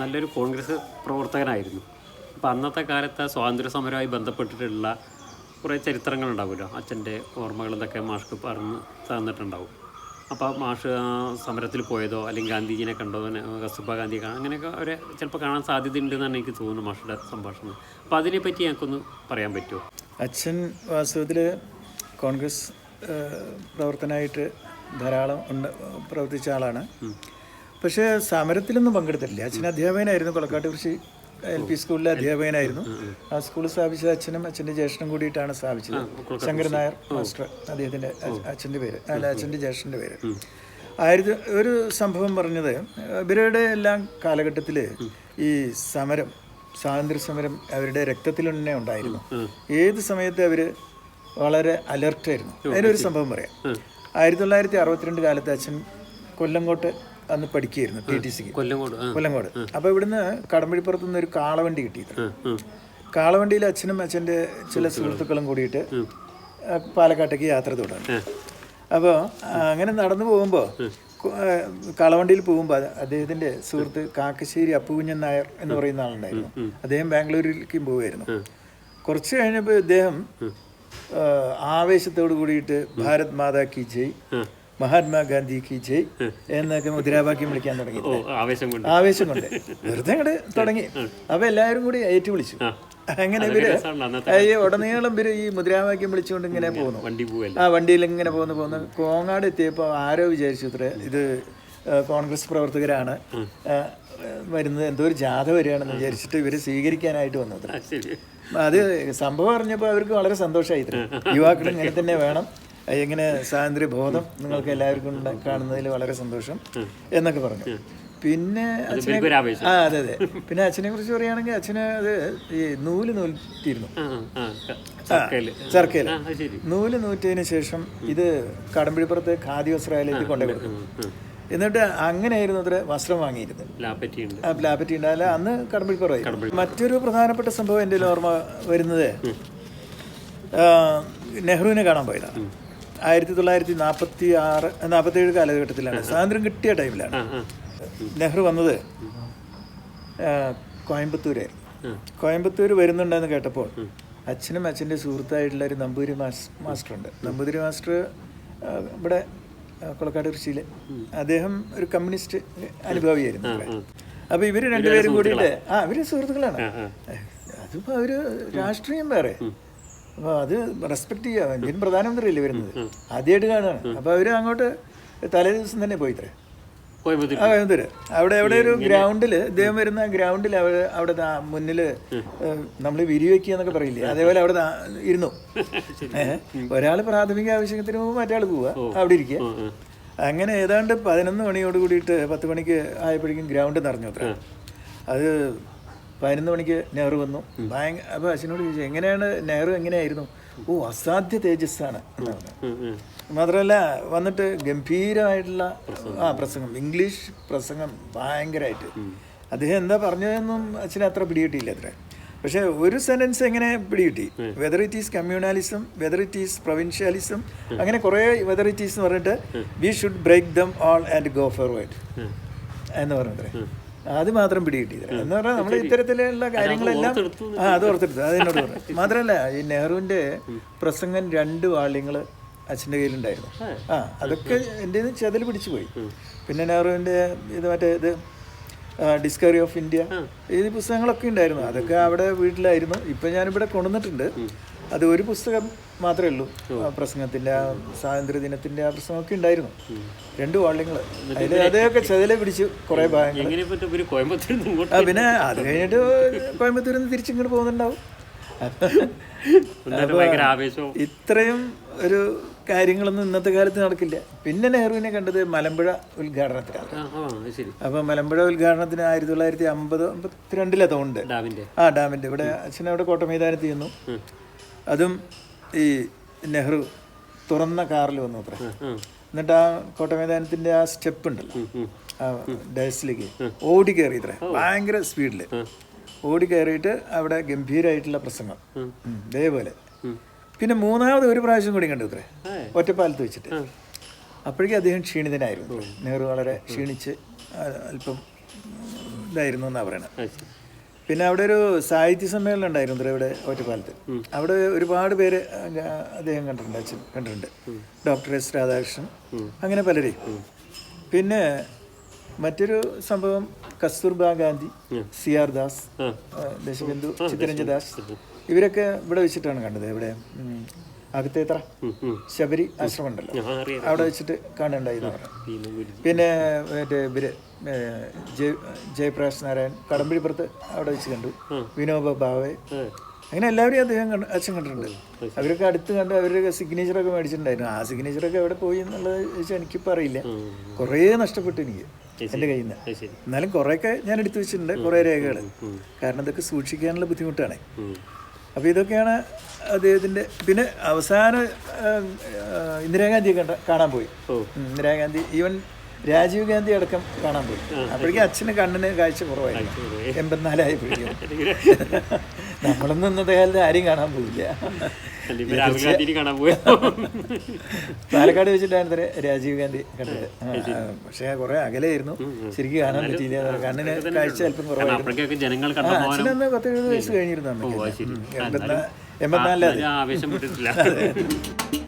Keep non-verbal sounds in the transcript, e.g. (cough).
നല്ലൊരു കോൺഗ്രസ് പ്രവർത്തകനായിരുന്നു. അപ്പോൾ അന്നത്തെ കാലത്ത് സ്വാതന്ത്ര്യ സമരവുമായി ബന്ധപ്പെട്ടിട്ടുള്ള കുറേ ചരിത്രങ്ങളുണ്ടാവുമല്ലോ. അച്ഛന്റെ ഓർമ്മകൾ ഇതൊക്കെ മാഷ്ക്ക് പറഞ്ഞ് തന്നിട്ടുണ്ടാവും. അപ്പോൾ മാഷ് സമരത്തിൽ പോയതോ അല്ലെങ്കിൽ ഗാന്ധിജിനെ കണ്ടോ കസ്തൂർബ ഗാന്ധിയെ കാണാൻ അങ്ങനെയൊക്കെ അവരെ ചിലപ്പോൾ കാണാൻ സാധ്യതയുണ്ടെന്നാണ് എനിക്ക് തോന്നുന്നു മാഷയുടെ സംഭാഷണം. അപ്പോൾ അതിനെപ്പറ്റി ഞങ്ങൾക്കൊന്ന് പറയാൻ പറ്റുമോ? അച്ഛൻ വാസ്തവത്തിൽ കോൺഗ്രസ് പ്രവർത്തനമായിട്ട് ധാരാളം ഉണ്ട് പ്രവർത്തിച്ച ആളാണ്. പക്ഷേ സമരത്തിലൊന്നും പങ്കെടുത്തിട്ടില്ല അച്ഛൻ അധ്യാപകനായിരുന്നു. കൊളക്കാട്ട് കൃഷി എൽ പി സ്കൂളിലെ അധ്യാപകനായിരുന്നു. ആ സ്കൂൾ സ്ഥാപിച്ചത് അച്ഛനും അച്ഛന്റെ ജ്യേഷ്ഠനും കൂടിയിട്ടാണ് സ്ഥാപിച്ചത്. ശങ്കരൻ നായർ മാസ്റ്റർ അദ്ദേഹത്തിന്റെ അച്ഛന്റെ പേര്. അല്ല അച്ഛന്റെ ജ്യേഷ്ഠന്റെ പേര്. ആയിരത്തി ഒരു സംഭവം പറഞ്ഞത് ഇവരുടെ എല്ലാം കാലഘട്ടത്തിൽ ഈ സമരം സ്വാതന്ത്ര്യ സമരം അവരുടെ രക്തത്തിൽ തന്നെ ഉണ്ടായിരുന്നു ഏത് സമയത്ത് അവർ വളരെ അലർട്ടായിരുന്നു? അതിനൊരു സംഭവം പറയാം. ആയിരത്തി തൊള്ളായിരത്തി അറുപത്തിരണ്ട് കാലത്ത് അച്ഛൻ കൊല്ലങ്കോട്ട് അന്ന് പഠിക്കുകയായിരുന്നു ടി ടി സിക്ക് കൊല്ലങ്കോട് കൊല്ലങ്കോട്. അപ്പോൾ ഇവിടുന്ന് കടമ്പഴിപ്പുറത്ത് നിന്ന് ഒരു കാളവണ്ടി കിട്ടിയത്. കാളവണ്ടിയിൽ അച്ഛനും അച്ഛന്റെ ചില സുഹൃത്തുക്കളും. കൂടിയിട്ട് പാലക്കാട്ടേക്ക് യാത്ര തുടങ്ങി അപ്പോൾ അങ്ങനെ നടന്നു പോകുമ്പോൾ കളവണ്ടിയിൽ പോകുമ്പോൾ അദ്ദേഹത്തിന്റെ സുഹൃത്ത് കാക്കശ്ശേരി അപ്പുകുഞ്ഞൻ നായർ എന്ന് പറയുന്ന ആളുണ്ടായിരുന്നു. അദ്ദേഹം ബാംഗ്ലൂരിലേക്കും പോവുമായിരുന്നു. കുറച്ച് കഴിഞ്ഞപ്പോൾ ഇദ്ദേഹം ആവേശത്തോട് കൂടിയിട്ട് ഭാരത് മാതാ കി ജയ് മഹാത്മാഗാന്ധി കി ജയ് എന്നൊക്കെ മുദ്രാവാക്യം വിളിക്കാൻ തുടങ്ങി. ആവേശം കൊണ്ട്. ആവേശം കൊണ്ട്. വെറുതെ അങ്ങോട്ട് തുടങ്ങി. അപ്പൊ എല്ലാവരും കൂടി ഏറ്റു വിളിച്ചു അങ്ങനെ ഇവർ ഈ ഉടനീളം ഇവർ ഈ മുദ്രാവാക്യം വിളിച്ചുകൊണ്ട് ഇങ്ങനെ പോകുന്നു. ആ വണ്ടിയിൽ ഇങ്ങനെ പോകുന്നു പോകുന്നു. കോങ്ങാട് എത്തിയപ്പോൾ ആരോ വിചാരിച്ചു ഇത്ര ഇത് കോൺഗ്രസ് പ്രവർത്തകരാണ്. വരുന്നത് എന്തോ ഒരു ജാഥ വരികയാണെന്ന് വിചാരിച്ചിട്ട് ഇവർ സ്വീകരിക്കാനായിട്ട് വന്നത്. അത് സംഭവം അറിഞ്ഞപ്പോൾ അവർക്ക് വളരെ സന്തോഷമായി യുവാക്കൾ ഇങ്ങനെ തന്നെ വേണം. എങ്ങനെ സ്വാതന്ത്ര്യ ബോധം നിങ്ങൾക്ക് എല്ലാവർക്കും കാണുന്നതിൽ വളരെ സന്തോഷം എന്നൊക്കെ പറഞ്ഞു. പിന്നെ അച്ഛനെ ആ അതെ അതെ. പിന്നെ അച്ഛനെ കുറിച്ച് പറയുകയാണെങ്കിൽ അച്ഛന് അത് ഈ നൂൽ നൂറ്റിയിരുന്നു. ചർക്കയിൽ നൂൽ നൂറ്റിയതിനു ശേഷം ഇത് കടമ്പിടിപ്പുറത്ത് ഖാദി വസ്ത്രാലയത്തിൽ കൊടുക്കും എന്നിട്ട് അങ്ങനെയായിരുന്നു അത്ര വസ്ത്രം വാങ്ങിയിരുന്നത്. ലാപ്പറ്റി ഉണ്ടാവില്ല അന്ന് കടമ്പിടിപ്പുറമായി. മറ്റൊരു പ്രധാനപ്പെട്ട സംഭവം എന്റെ ഓർമ്മ വരുന്നത് നെഹ്റുവിനെ കാണാൻ പോയതാണ്. ആയിരത്തി തൊള്ളായിരത്തി നാൽപ്പത്തി ആറ് നാൽപ്പത്തി ഏഴ് കാലഘട്ടത്തിലാണ് സ്വാതന്ത്ര്യം കിട്ടിയ ടൈമിലാണ്. നെഹ്റു വന്നത് കോയമ്പത്തൂരായിരുന്നു കോയമ്പത്തൂർ വരുന്നുണ്ടെന്ന് കേട്ടപ്പോൾ അച്ഛനും അച്ഛന്റെ സുഹൃത്തായിട്ടുള്ള ഒരു നമ്പൂതിരി മാസ് മാസ്റ്റർ ഉണ്ട് നമ്പൂതിരി മാസ്റ്റർ ഇവിടെ കൊളക്കാട് കൃഷിയിൽ അദ്ദേഹം ഒരു കമ്മ്യൂണിസ്റ്റ് അനുഭാവിയായിരുന്നു അപ്പോൾ ഇവർ ഇവർ രണ്ടുപേരും കൂടിയിട്ട് ആ ഇവർ സുഹൃത്തുക്കളാണ്. അതിപ്പോ അവർ രാഷ്ട്രീയം വേറെ. അപ്പൊ അത് റെസ്പെക്ട് ചെയ്യുക ഇന്ത്യൻ പ്രധാനമന്ത്രിയല്ലേ വരുന്നത്. ആദ്യമായിട്ട് കാണുകയാണ് അപ്പോൾ അവർ അങ്ങോട്ട് തലേ ദിവസം തന്നെ പോയി ഇത്രേ. കോയമ്പത്തൂർ കോയമ്പത്തൂര് അവിടെ എവിടെ ഒരു ഗ്രൗണ്ടിൽ ഇദ്ദേഹം വരുന്ന ഗ്രൗണ്ടിൽ അവിടെ അവിടെ മുന്നിൽ മുന്നിൽ നമ്മൾ വിരിവെക്കുക എന്നൊക്കെ പറയില്ലേ? അതേപോലെ അവിടെ ഇരുന്നു. ഏഹ് ഒരാൾ പ്രാഥമിക ആവശ്യത്തിന് പോകുമ്പോൾ മറ്റാൾ പോവുക അവിടെ ഇരിക്കുക. അങ്ങനെ ഏതാണ്ട് പതിനൊന്ന് മണിയോട് കൂടിയിട്ട് പത്ത് മണിക്ക് ആയപ്പോഴേക്കും ഗ്രൗണ്ട് നിറഞ്ഞു അത്ര. അത് പതിനൊന്ന് മണിക്ക് നെഹ്റു വന്നു. ഭയങ്കര അപ്പോൾ അച്ഛനോട് ചോദിച്ചു എങ്ങനെയാണ് നെഹ്റു എങ്ങനെയായിരുന്നു? ഓ അസാധ്യ തേജസ്സാണ്. മാത്രമല്ല വന്നിട്ട് ഗംഭീരമായിട്ടുള്ള ആ പ്രസംഗം. ഇംഗ്ലീഷ് പ്രസംഗം ഭയങ്കരമായിട്ട് അദ്ദേഹം എന്താ പറഞ്ഞതെന്നും അച്ഛന് അത്ര പിടികിട്ടിയില്ല അത്ര. പക്ഷേ ഒരു സെന്റൻസ് എങ്ങനെ പിടികിട്ടി? Whether it is communalism whether it is provincialism അങ്ങനെ കുറേ വെദർ ഇറ്റ് ഈസ് എന്ന് പറഞ്ഞിട്ട് we should break them all and go forward എന്ന് പറഞ്ഞത്രേ. അത് മാത്രം പിടികിട്ടിയത്. എന്ന് പറഞ്ഞാൽ നമ്മൾ ഇത്തരത്തിലുള്ള കാര്യങ്ങളെല്ലാം ആ അത് ഓർത്തെടുത്തു. അതിനോട് പറഞ്ഞു. മാത്രമല്ല ഈ നെഹ്റുവിന്റെ പ്രസംഗം രണ്ട് വാള്യങ്ങൾ അച്ഛന്റെ കയ്യിലുണ്ടായിരുന്നു. ആ അതൊക്കെ എന്റെ ചതിൽ പിടിച്ചു പോയി. പിന്നെ നെഹ്റുവിന്റെ ഇത് മറ്റേ ഇത് ഡിസ്കവറി ഓഫ് ഇന്ത്യ ഈ പുസ്തകങ്ങളൊക്കെ ഉണ്ടായിരുന്നു. അതൊക്കെ അവിടെ വീട്ടിലായിരുന്നു. ഇപ്പം ഞാനിവിടെ കൊണ്ടുവന്നിട്ടുണ്ട്. അത് ഒരു പുസ്തകം മാത്രമേ ഉള്ളൂ. ആ പ്രസംഗത്തിന്റെ ആ സ്വാതന്ത്ര്യ ദിനത്തിന്റെ ആ പ്രസംഗമൊക്കെ ഉണ്ടായിരുന്നു. രണ്ട് വാള്യങ്ങൾ അതിൽ അതൊക്കെ ചെതലെ പിടിച്ച് കുറെ ഭാഗങ്ങൾ ആ പിന്നെ അത് കഴിഞ്ഞിട്ട് കോയമ്പത്തൂരിൽ നിന്ന് തിരിച്ചിങ്ങോട്ട് പോകുന്നുണ്ടാവും. (laughs) ഇത്രയും ഒരു കാര്യങ്ങളൊന്നും ഇന്നത്തെ കാലത്ത് നടക്കില്ല. പിന്നെ നെഹ്റുവിനെ കണ്ടത് മലമ്പുഴ ഉദ്ഘാടനത്തിലാണ് അപ്പോൾ മലമ്പുഴ ഉദ്ഘാടനത്തിന് ആയിരത്തി തൊള്ളായിരത്തി അമ്പത് അമ്പത്തിരണ്ടിലെ തോണ്ട് ആ ഡാമിന്റെ. ഇവിടെ അച്ഛൻ അവിടെ കോട്ട മൈതാനത്ത് ചെയ്യുന്നു അതും ഈ നെഹ്റു തുറന്ന കാറിൽ വന്നു അത്ര. എന്നിട്ട് ആ കോട്ട മൈതാനത്തിന്റെ ആ സ്റ്റെപ്പ് ഉണ്ടല്ലോ ആ ഡയസിലേക്ക് ഓടി കയറി ഇത്ര. ഭയങ്കര സ്പീഡിൽ ഓടി കയറിയിട്ട് അവിടെ ഗംഭീരമായിട്ടുള്ള പ്രസംഗം. ഇതേപോലെ. പിന്നെ മൂന്നാമത് ഒരു പ്രാവശ്യം കൂടി കണ്ടു ഇത്രേ. ഒറ്റപ്പാലത്ത് വെച്ചിട്ട്. അപ്പോഴേക്കും അദ്ദേഹം ക്ഷീണിതനായിരുന്നു. നെഹ്റു വളരെ ക്ഷീണിച്ച് അല്പം ഇതായിരുന്നു എന്നാണ് പറയണത് പിന്നെ അവിടെ ഒരു സാഹിത്യ സമ്മേളനം ഉണ്ടായിരുന്നു ഇത്ര ഇവിടെ ഒറ്റപ്പാലത്ത് അവിടെ ഒരുപാട് പേര് അദ്ദേഹം കണ്ടിട്ടുണ്ട് അച്ഛൻ കണ്ടിട്ടുണ്ട്. ഡോക്ടർ എസ് രാധാകൃഷ്ണൻ അങ്ങനെ പലരെയും. പിന്നെ മറ്റൊരു സംഭവം കസ്തൂർബ ഗാന്ധി സി ആർ ദാസ് ദേശബന്ധു ചിത്തരഞ്ജൻ ദാസ്. ഇവരൊക്കെ ഇവിടെ വെച്ചിട്ടാണ് കണ്ടത്. ഇവിടെ അകത്തേത്ര. ശബരി ആശ്രമം ഉണ്ടല്ലോ. അവിടെ വെച്ചിട്ട് കാണുണ്ടായി എന്ന് പിന്നെ മറ്റേ ഇവർ ജയ ജയപ്രകാശ് നാരായൺ കടമ്പിടിപ്പുറത്ത് അവിടെ വെച്ച് കണ്ടു. വിനോബ ഭാവെ അങ്ങനെ എല്ലാവരെയും അദ്ദേഹം കണ്ട് അച്ഛൻ കണ്ടിട്ടുണ്ട്. അവരൊക്കെ അടുത്ത് കണ്ട് അവരുടെ സിഗ്നേച്ചറൊക്കെ മേടിച്ചിട്ടുണ്ടായിരുന്നു. ആ സിഗ്നേച്ചറൊക്കെ എവിടെ പോയി എന്നുള്ളത് ചോദിച്ചാൽ എനിക്കിപ്പോൾ അറിയില്ല. കുറേ നഷ്ടപ്പെട്ടു എനിക്ക് എന്റെ കയ്യിൽ നിന്ന്. എന്നാലും കുറേയൊക്കെ ഞാൻ എടുത്തു വെച്ചിട്ടുണ്ട് കുറേ രേഖകൾ കാരണം ഇതൊക്കെ സൂക്ഷിക്കാനുള്ള ബുദ്ധിമുട്ടാണ്. അപ്പോൾ ഇതൊക്കെയാണ് അദ്ദേഹത്തിന്റെ പിന്നെ അവസാനം ഇന്ദിരാഗാന്ധിയെ കണ്ട കാണാൻ പോയി. ഇന്ദിരാഗാന്ധി ഈവൻ രാജീവ് ഗാന്ധി അടക്കം കാണാൻ പോയി. അപ്പോഴേക്കും അച്ഛന് കണ്ണിന് കാഴ്ച കുറവായിരുന്നു. എൺപത്തിനാലായി പിടിക്കും (laughs) നമ്മളൊന്നും ഇന്നത്തെ കാലത്ത് ആരെയും കാണാൻ പോയില്ല. (laughs) പാലക്കാട് വെച്ചിട്ടാണ് രാജീവ് ഗാന്ധി കണ്ടത്. പക്ഷേ കുറെ അകലെയായിരുന്നു. ശരിക്കും കാണാൻ പറ്റിയില്ല. കണ്ണിന് കാഴ്ച അല്പം കുറവായിരുന്നു. അച്ഛനന്ന് പത്ത് എഴുപത് വയസ്സ് കഴിഞ്ഞിരുന്നു അമ്മയ്ക്ക് ശരി. എൺപത്തിനാല് എൺപത്തിനാലിലത് ആവേശം (laughs)